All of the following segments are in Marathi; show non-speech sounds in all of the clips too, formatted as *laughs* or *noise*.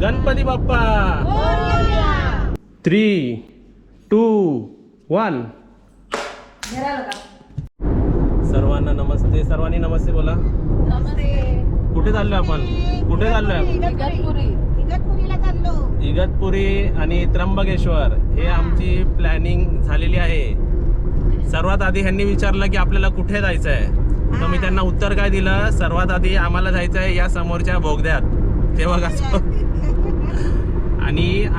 Ganpati Bappa. Three two one सर्वांना नमस्ते. सर्वांनी नमस्ते बोला. कुठे चाललोय आपण? कुठे चाललोय? इगतपुरी आणि त्र्यंबकेश्वर हे आमची प्लॅनिंग झालेली आहे. सर्वात आधी ह्यांनी विचारलं की आपल्याला कुठे जायचं आहे तर मी त्यांना उत्तर काय दिलं? सर्वात आधी आम्हाला जायचं आहे या समोरच्या बोगद्यात. ते बघा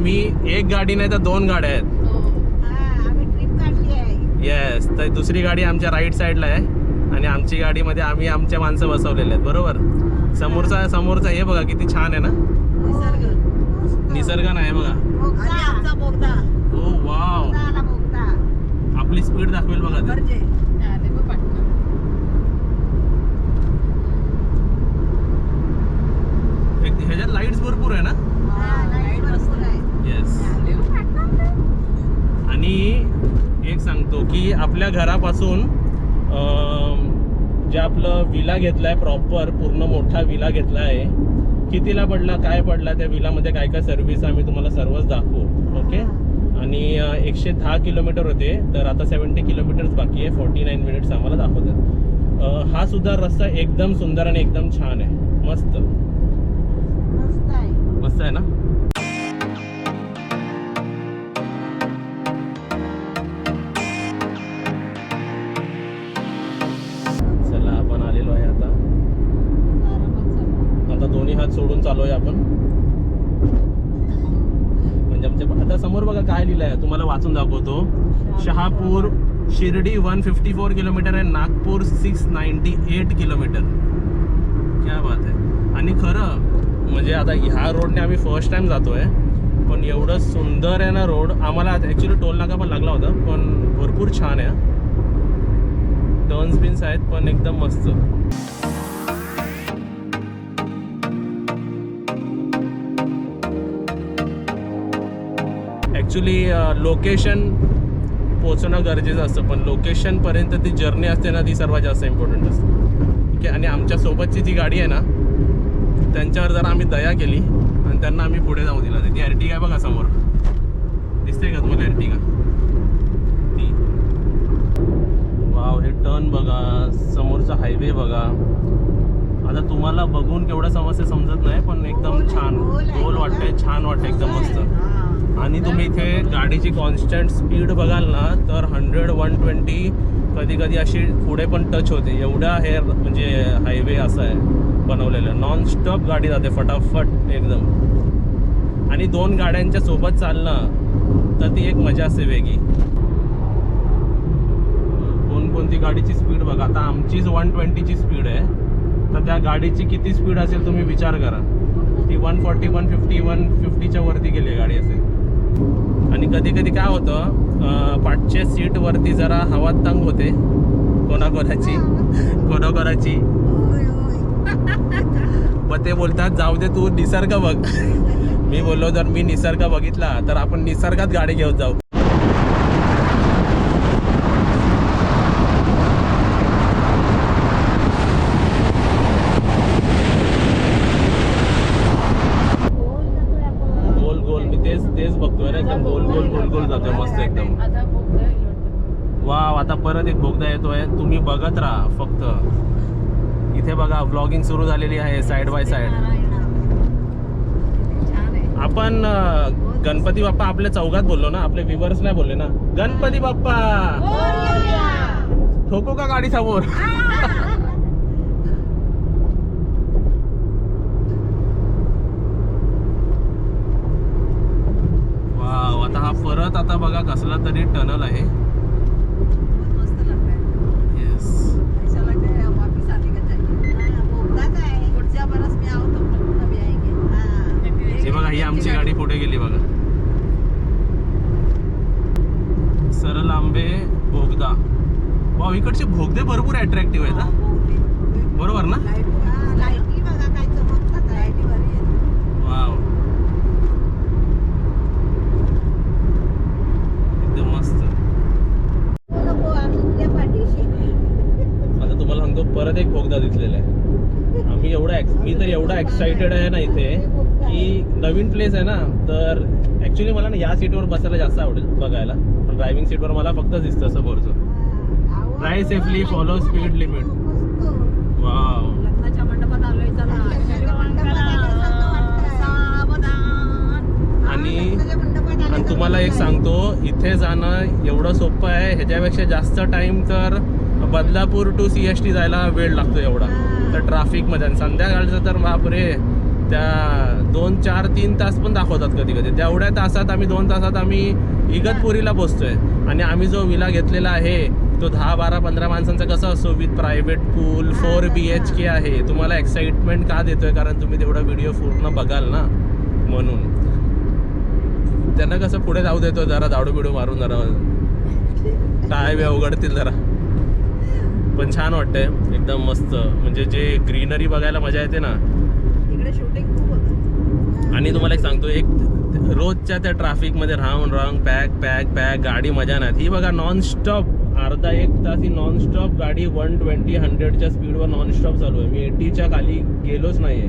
आम्ही एक गाडी नाही तर दोन गाड्या आहेत. हा. आम्ही ट्रिप काढली आहे. येस तर दुसरी गाडी आमच्या राईट साईडला आहे. आणि आमची गाडीमध्ये आम्ही आमच्या माणसं बसवलेले आहेत. बरोबर? समोरचा समोरचा हे बघा किती छान आहे ना? निसर्ग. नाही बघा. हो वाव आपली स्पीड दाखवेल बघा ते. एक- ह्याच्यात लाईट्स भरपूर आहे ना हा लाइट भरपूर आहे येस आणि एक सांगतो की आपल्या घरापासून जे आपलं विला घेतलाय प्रॉपर पूर्ण मोठा विला घेतला आहे कितीला पडला काय पडला त्या विलामध्ये काय काय सर्व्हिस आम्ही तुम्हाला सर्वच दाखवू ओके आणि एकशे दहा किलोमीटर होते तर आता सेवन्टी किलोमीटर्स बाकी आहे फोर्टी नाईन मिनिट्स आम्हाला दाखवतात. हा सुद्धा रस्ता एकदम सुंदर आणि एकदम छान आहे. मस्त आहे. मस्त आहे ना? लिहिलं आहे. तुम्हाला वाचून दाखवतो. Shahapur Shirdi one fifty four kilometre आहे. Nagpur six ninety eight kilometre. क्या बात आहे. आणि खरं म्हणजे आता ह्या रोडने आम्ही फर्स्ट टाइम जातोय. पण एवढं सुंदर आहे ना रोड आम्हाला ॲक्च्युली टोल नाका पण लागला होता पण भरपूर छान आहे. टर्न्स बिन्स आहेत पण एकदम मस्त. ॲक्च्युली लोकेशन पोचणं गरजेचं असतं पण लोकेशनपर्यंत ती जर्नी असते ना ती सर्वात जास्त इम्पॉर्टंट असते. ठीक आहे? आणि आमच्या सोबतची जी गाडी आहे ना त्यांच्यावर जरा आम्ही दया केली आणि त्यांना आम्ही पुढे जाऊ दिला. ती अर्टिगा आहे बघा समोर. दिसते का तुम्हाला अर्टिगा ती. वाव हे टर्न बघा. समोरचा हायवे बघा. आता तुम्हाला बघून केवढा समस्या समजत नाही पण एकदम छान. गोल वाटतंय छान वाटतं एकदम मस्त. आणि तुम्ही इथे गाडीची कॉन्स्टंट स्पीड बघाल ना तर हंड्रेड वन ट्वेंटी कधी कधी अशी पुढे पण टच होते. एवढा हे म्हणजे हायवे असं आहे बनवलेलं. नॉन स्टॉप गाडी जाते फटाफट एकदम. आणि दोन गाड्यांच्या सोबत चालणं तर ती एक मजा असते वेगळी. कोणकोणती गाडीची स्पीड बघा. आता आमचीच वन ट्वेंटीची स्पीड आहे. तर त्या गाडीची किती स्पीड असेल तुम्ही विचार करा. ती one forty one fifty one फिफ्टीच्या वरती गेली गाडी असेल. आणि कधी कधी काय होतं पाठच्या सीटवरती जरा हवा तंग होते. कोणाकोणाची? कोणाकोणाची? मग ते बोलतात जाऊ दे तू निसर्ग बघ. मी बोललो जर मी निसर्ग बघितला तर आपण निसर्गात गाडी घेऊन जाऊ गोल जातोय आपण गोल गोल मी तेच तेच बघतोय ना एकदम गोल गोल गोल गोल जातोय मस्त एकदम आता बोगदा येईल वाटतं. वा आता परत एक बोगदा येतोय तुम्ही बघत राहा फक्त. इथे बघा ब्लॉगिंग सुरू झालेली आहे साइड बाय आहे. आपण अं, गणपती बाप्पा आपल्या चौघात बोललो ना आपले व्ह्युअर्स नाही बोलले ना. गणपती बाप्पा! ठोको का गाडी समोर? *laughs* वाव आता हा परत आता बघा कसला तरी टनल आहे मस्त लागतंय येस ऐसा लगता है वापिस आने का चाहिए हाँ, बोगदाच आहे पुढच्या बरस मी आहो तो तभी आएंगे हाँ. बघा ही आमची गाडी पुढे गेली बघा सरळ आंबे बोगदा वाव इकडचे बोगदे भरपूर अट्रॅक्टिव्ह आहेत. बोगदे. बरोबर ना. वाव एकदम मस्त आता तुम्हाला सांगतो परत एक बोगदा दिसलेला आहे आम्ही एवढा मी तर एवढा एक्साइटेड आहे ना इथे की नवीन प्लेस आहे ना तर ॲक्च्युली मला ना या सीटवर बसायला जास्त आवडेल बघायला. पण ड्रायव्हिंग सीटवर मला फक्त दिसतं समोरचं. वाव चला. लग्नाच्या मंडपात मंगला, सावधान. आणि आणि तुम्हाला एक. सांगतो इथे जाणं एवढं सोपं आहे. ह्याच्यापेक्षा जास्त टाइम तर Badlapur to C S T जायला वेळ लागतो एवढा. तर ट्रॅफिकमध्ये आणि संध्याकाळचं तर बापरे त्या दोन चार तीन तास पण दाखवतात कधी कधी. तेवढ्या तासात आम्ही दोन तासात आम्ही इगतपुरीला पोचतोय आणि आम्ही जो विला घेतलेला आहे तो दहा बारा पंधरा माणसांचा कसा असतो with private pool four B H K आहे. तुम्हाला एक्साइटमेंट का देतोय? कारण तुम्ही तेवढा व्हिडिओ पूर्ण बघाल ना म्हणून. त्यांना कसं पुढे जाऊ देतो जरा दाडू बिडू मारून जरा टाय बी उघडतील जरा. पण छान वाटतंय. एकदम मस्त. म्हणजे जे ग्रीनरी बघायला मजा येते ना इकडे शूटिंग खूप होतं आणि तुम्हाला एक सांगतो एक रोजच्या त्या ट्रॅफिकमध्ये राहून राहून पॅक पॅक पॅक गाडी मजा नाही. ही बघा नॉनस्टॉप अर्धा एक तास ही नॉनस्टॉप गाडी वन ट्वेंटी हंड्रेडच्या स्पीडवर नॉनस्टॉप चालू आहे. मी एटीच्या खाली गेलोच नाही आहे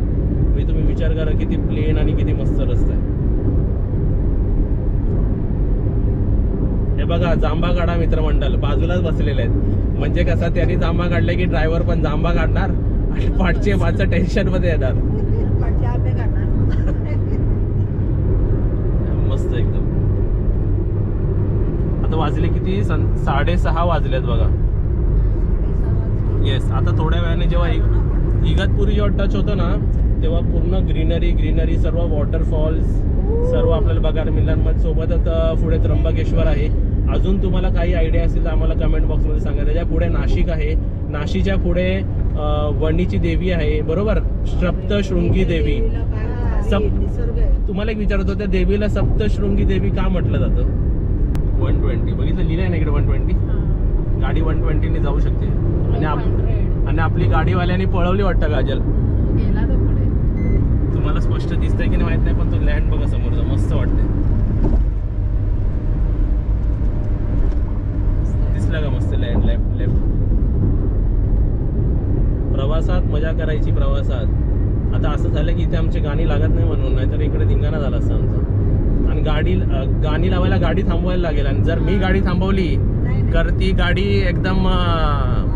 मी तुम्ही विचार करा किती प्लेन आणि किती मस्त रस्ता आहे. हे बघा जांभा काढा मित्रमंडळ बाजूलाच बसलेले आहेत. म्हणजे कसं त्यांनी जांभा काढले की ड्रायव्हर पण जांभा काढणार? आणि पाठचे माणसं टेन्शनमध्ये येतात पाठचे आंबे काढणार मस्त एकदम आता वाजले किती? सन साडेसहा वाजलेत बघा. येस आता थोड्या वेळाने जेव्हा इगतपुरी जेव्हा टच होतं ना तेव्हा पूर्ण ग्रीनरी ग्रीनरी सर्व वॉटरफॉल्स सर्व आपल्याला बघायला मिळणार. मग सोबतच पुढे त्र्यंबकेश्वर आहे. अजून तुम्हाला काही आयडिया असेल तर आम्हाला कमेंट बॉक्समध्ये सांगा. त्याच्या पुढे नाशिक आहे. नाशिकच्या पुढे वणीची देवी आहे. बरोबर? सप्तशृंगी देवी. सप-. तुम्हाला एक विचारतो त्या देवीला सप्तशृंगी देवी का म्हटलं जातं? वन ट्वेंटी बघितलं? लिहिलंय ना इकडे वन ट्वेंटी गाडी वन ट्वेंटीने जाऊ शकते. आणि आप आणि आपली गाडीवाल्याने पळवली वाटतं गाजल. गेला तो पुढे. तुम्हाला स्पष्ट दिसतंय की नाही माहीत नाही पण तो लँड बघा समोरचा. मस्त वाटते दिसलं का मस्त लँड लेफ्ट लेफ्ट प्रवासात मजा करायची प्रवासात. आता असं झालं की इथे आमची गाणी लागत नाही म्हणून नाहीतर इकडे धिंगाणा झाला असता आमचा. गाडी गाणी लावायला गाडी थांबवायला लागेल. आणि जर मी गाडी थांबवली. तर ती गाडी एकदम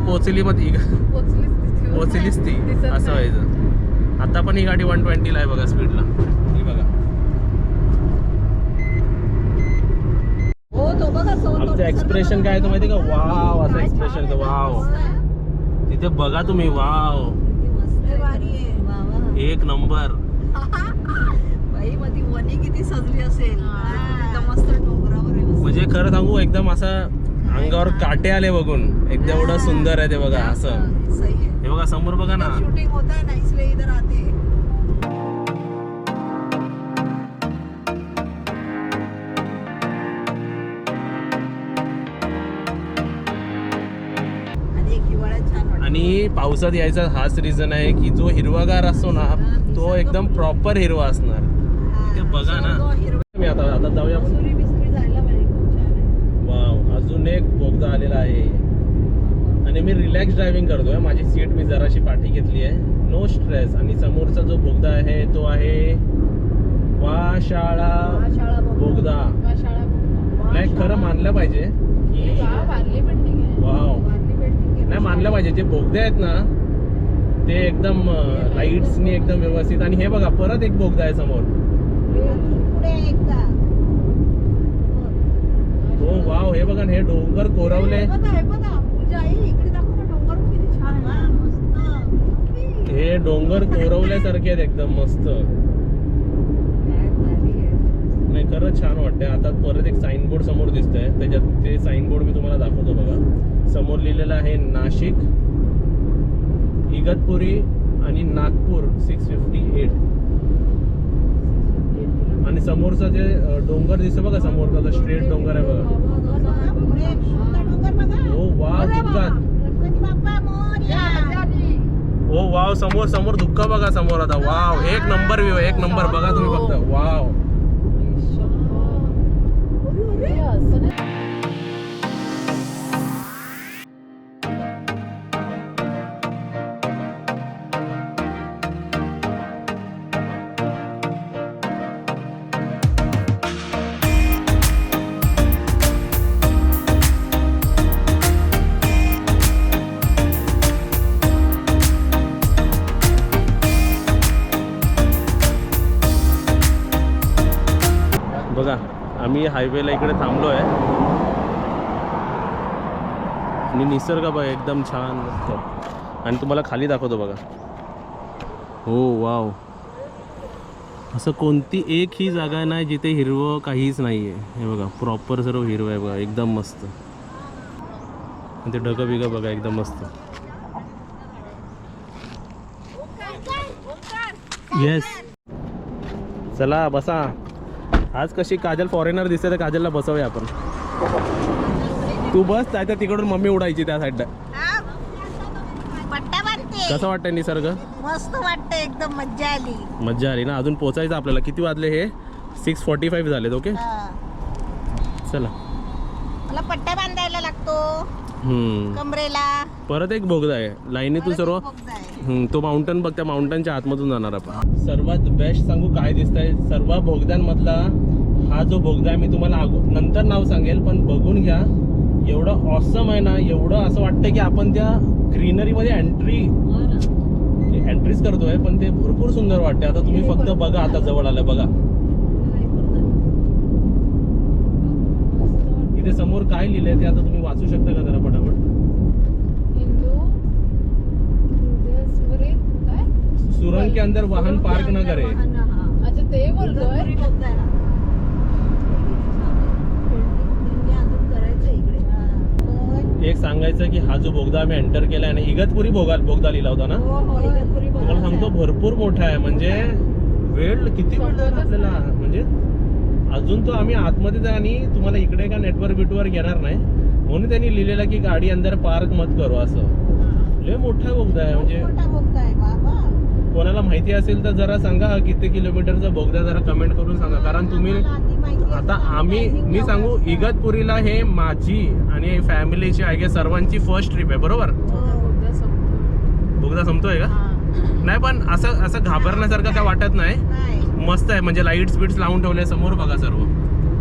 पोचली मध्ये पोचलीच तिथे. पोचलीच ती. दिसत असं. व्हायचं. आता पण ही गाडी वन ट्वेंटीला आहे बघा स्पीडला ही बघा. हो तो बघा तो- तो आमचं एक्सप्रेशन काय आहे तो माहिती का? वाव असं एक्सप्रेशन वाव. तिथे बघा तुम्ही. वाव. एक नंबर. मग *laughs* ती किती सजली असेल. एकदम मस्त डोंगरावर आहे. म्हणजे खरं सांगू एकदम असं अंगावर काटे आले बघून. एकदम एवढं सुंदर आहे ते बघा असं. सही आहे. हे बघा समोर बघा ना. शूटिंग होता है ना इसलिए इधर आते हैं आणि एक हिवाळ्यात छान वाटतं. आणि पावसात यायचा हाच रिझन आहे की जो हिरवागार असतो ना तो एकदम प्रॉपर हिरवा असणार. हा, इथे बघा ना. मी आता आता जाऊया. वाव अजून एक बोगदा आलेला आहे. आणि मी रिलॅक्स ड्रायव्हिंग करतोय. माझी सीट मी जराशी पाठी घेतली आहे. नो स्ट्रेस आणि समोरचा जो बोगदा आहे तो आहे वाशाळा बोगदा. वा शाळा बघ. नाही खरं मानलं पाहिजे की वा वारली बिल्डिंग आहे. वाव. नाही मानलं पाहिजे. जे बोगदे आहेत ना ते एकदम लाईट्सनी एकदम व्यवस्थित. आणि हे बघा परत एक बोगदा आहे समोर. हो वाव हे बघा ना, हे डोंगर कोरवले. हे बघा हे बघा पूजा आई इकडे दाखव ना डोंगर किती छान आहे. ना मस्त. हे डोंगर कोरवल्यासारखे आहेत एकदम मस्त. नाही खरंच छान वाटतंय. आता परत एक साईन बोर्ड समोर दिसतंय. त्याच्यात ते साईन बोर्ड मी तुम्हाला दाखवतो बघा. समोर लिहिलेलं आहे नाशिक इगतपुरी आणि नागपूर सिक्स फिफ्टी एट आणि समोरचं जे डोंगर दिसतं बघा समोरचा जो स्ट्रेट डोंगर आहे बघा. हो वाव अरे दुःखात. हो वाव समोर समोर धुक्का बघा समोर आता. वाव एक नंबर व्ह्यू एक नंबर. बघा तुम्ही फक्त. वाव. आम्ही हायवेला इकडे थांबलो आहे आणि निसर्ग बघा एकदम छान. मस्त आणि तुम्हाला खाली दाखवतो बघा. हो वाव असं कोणती एक ही जागा नाही जिथे हिरवं काहीच नाही आहे हे बघा प्रॉपर सर्व हिरवं आहे बघा एकदम मस्त. आणि ते ढगं बिगं बघा एकदम मस्त. येस चला बसा. आज कशी काजल फॉरेनर दिसते तर काजलला बसवूया आपण. तू बस नाही तर तिकडून मम्मी उडायची त्या साईडला कसं वाटतंय निसर्ग? मस्त वाटतं एकदम मज्जा आली. मज्जा आली ना? अजून पोचायचं आपल्याला. किती वाजले हे? सिक्स फॉर्टी फाईव्ह झालेत ओके. चला. मला पट्ट्या बांधायला लागतो. कमरेला. परत एक बोगदा आहे सर्व बोगदा आहे. हम्म, तो माउंटन बघ त्या माउंटनच्या आतमधून जाणार आपण. सर्वात बेस्ट सांगू काय दिसतंय? सर्व बोगद्यांमधला हा जो बोगदा आहे मी तुम्हाला अगो नंतर नाव सांगेल पण बघून घ्या. एवढं ऑसम आहे ना एवढं असं वाटतं की आपण त्या ग्रीनरीमध्ये एंट्री एंट्रीज करतोय पण ते भरपूर सुंदर वाटते आता तुम्ही फक्त बघा. आता जवळ आलं बघा. इथे समोर काय लिहिलंय ते आता तुम्ही वाचू शकता का जरा पटापट? हिंदू हृदय स्मृत काय? सुरंग के अंदर वाहन पार्क न करे. अच्छा ते बोलतोय इगतपुरी बोगदा आहे ना. त्यांनी अजून करायचं इकडे हा. होय. एक सांगायचं की हा जो बोगदा आम्ही एंटर केलाय ना इगतपुरी बोगा बोगदा लिहिला होता ना? हो हो तुम्हाला सांगतो. भरपूर मोठा आहे. म्हणजे वेळ किती वेळ आपल्याला? म्हणजे अजून तो आम्ही आतमध्ये जा आणि तुम्हाला इकडे का नेटवर्क बिटवर घेणार नाही. म्हणून त्यांनी लिहिलेलं की गाडी अंदर पार्क मत करो असं. लय मोठा बोगदा आहे म्हणजे कोणाला माहिती असेल तर जरा सांगा हा किती किलोमीटरचा बोगदा जरा कमेंट करून सांगा. कारण तुम्ही आता आम्ही मी ला सांगू. इगतपुरीला हे माझी आणि फॅमिलीची आहे की सर्वांची फर्स्ट ट्रिप आहे बरोबर? हो. बोगदा संपतोय. का. नाही पण असं असं घाबरण्यासारखं काय वाटत नाही. मस्त आहे म्हणजे लाइट स्पीड्स लावून ठेवले समोर बघा सर्व.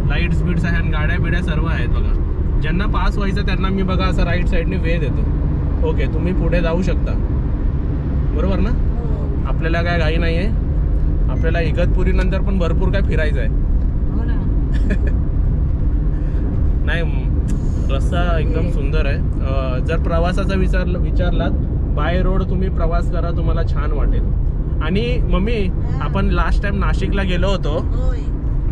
लाइट स्पीड्स आहे आणि गाड्या बिड्या सर्व आहेत बघा. ज्यांना पास व्हायचं त्यांना मी बघा असं राईट साईडने वे देतो. ओके तुम्ही पुढे जाऊ शकता. बरोबर ना? हो. आपल्याला काय घाई नाही आहे आपल्याला इगतपुरी नंतर पण भरपूर काय फिरायचं आहे. *laughs* नाही रस्ता एकदम सुंदर आहे. जर प्रवासाचा विचार विचारलात बाय रोड तुम्ही प्रवास करा तुम्हाला छान वाटेल. आणि मम्मी आपण लास्ट टाइम नाशिकला गेलो होतो.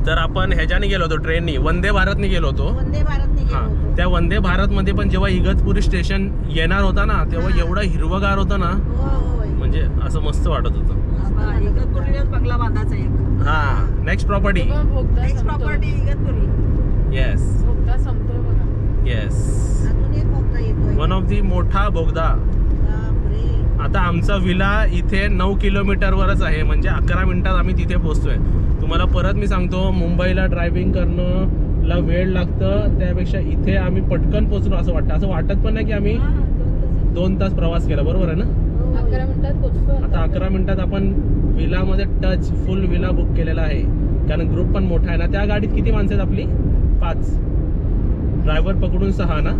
तर आपण ह्याच्याने गेलो होतो ट्रेननी. वंदे भारतने गेलो होतो. वंदे भारतने गेलो हा. होतो. त्या वंदे भारतमध्ये पण जेव्हा इगतपुरी स्टेशन येणार होता ना तेव्हा हा. एवढं हिरवगार होतं ना होय. म्हणजे असं मस्त वाटत होतं. बाबा, इगतपुरीलाच बंगला बांधायचा एक. हा. नेक्स्ट प्रॉपर्टी बघा, बोगदा नेक्स्ट संपतोय. प्रॉपर्टी इगतपुरी. येस बोगदा संपतोय बघा. येस अजून एक बोगदा येतोय. वन ऑफ दी मोठा बोगदा. आता आमचा विला इथे नऊ किलोमीटरवरच आहे. म्हणजे अकरा मिनिटात आम्ही तिथे पोहोचतोय. तुम्हाला परत मी सांगतो मुंबईला ड्रायव्हिंग करणं ला वेळ लागतं. त्यापेक्षा इथे आम्ही पटकन पोहोचलो असं वाटतं. असं वाटत पण नाही की आम्ही हा, दोन तास प्रवास केला. बरोबर आहे ना? होय. अकरा मिनिटात पोचतो आता. अकरा मिनिटात आपण विलामध्ये टच फुल विला बुक केलेला आहे. कारण ग्रुप पण मोठा आहे ना. त्या गाडीत किती माणसं आहेत आपली? पाच. ड्रायव्हर पकडून सहा ना?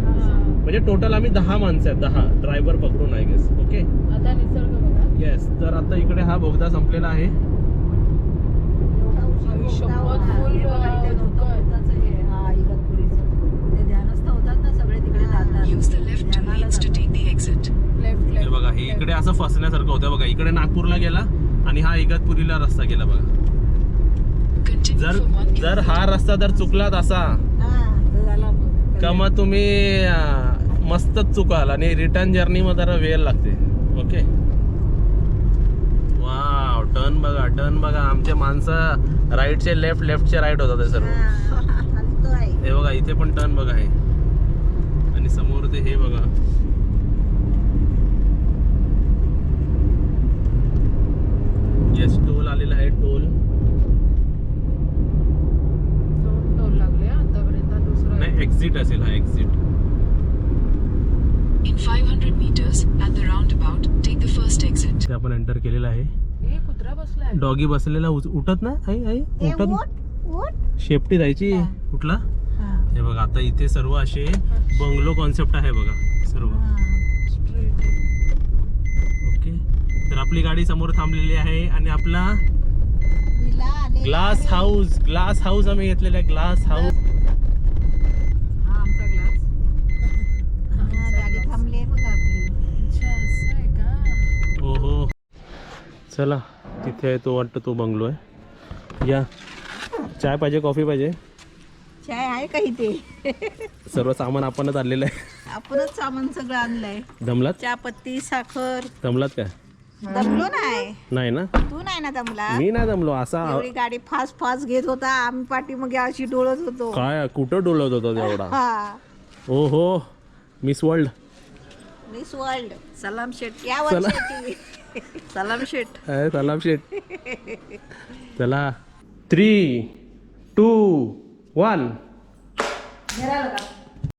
म्हणजे टोटल आम्ही दहा माणसं आहेत दहा. ड्रायव्हर पकडून आहे गेस ओके आता निसर्ग बघा. येस तर आता इकडे हा बोगदा संपलेला आहे. हे बघा, हे, इकडे असं फसण्यासारखं होतं. बघा इकडे नागपूरला गेला आणि हा इगतपुरीला रस्ता गेला बघा. जर जर हा रस्ता जर चुकलात असा हा. का मग तुम्ही मस्तच चुकाल आणि रिटर्न जर्नी मग जरा वेळ लागते. ओके वाव टर्न बघा टर्न बघा. आमचे माणसं राईटचे लेफ्ट लेफ्टचे राईट होतात सर्व. हा. हे बघा इथे पण टर्न बघा आहे आणि समोर ते हे बघा. येस टोल आलेला आहे टोल दोन टोल लागले हा, आतापर्यंत दुसरा नाही एक्झिट असेल हा exit In 500 meters, at the roundabout, take the first exit. ते आपण एंटर केलेलं आहे. हे कुत्रा बसलाय. डॉगी बसलेला उच- उठत ना? आई आई उठत उठ, उठ. शेपटी जायची. कुठला हा, हे बघा आता इथे सर्व असे बंगलो कॉन्सेप्ट आहे बघा सर्व. हा. ओके. तर आपली गाडी समोर थांबलेली आहे आणि आपला ग्लास हाऊस ग्लास हाऊस आम्ही घेतलेला आहे ग्लास हाऊस हा आमचा ग्लास हा, गाडी थांबली आहे बघा आपली अच्छा असं आहे का हो हो चला तिथे आहे तो वाटतं तो बंगलो आहे. या चाय पाहिजे कॉफी पाहिजे? चाय आहे का इथे? सर्व सामान आपणच आणलेलं आहे. आपणच सामान सगळं आणलंय. दमलात? चहा पत्ती साखर. दमलात काय? दमलो नाही. नाही ना? तू नाही ना दमला मी नाही दमलो असा एवढी गाडी फास्ट फास्ट घेत होता आम्ही पाठी मग अशी डोळत होतो. काय कुठं डोलत होता तेवढा? हा. ओ हो मिस वर्ल्ड. Miss world. सलाम शेट या वर्षाची सलाम शेट अरे सलाम शेट चला. थ्री टू वन घराला का?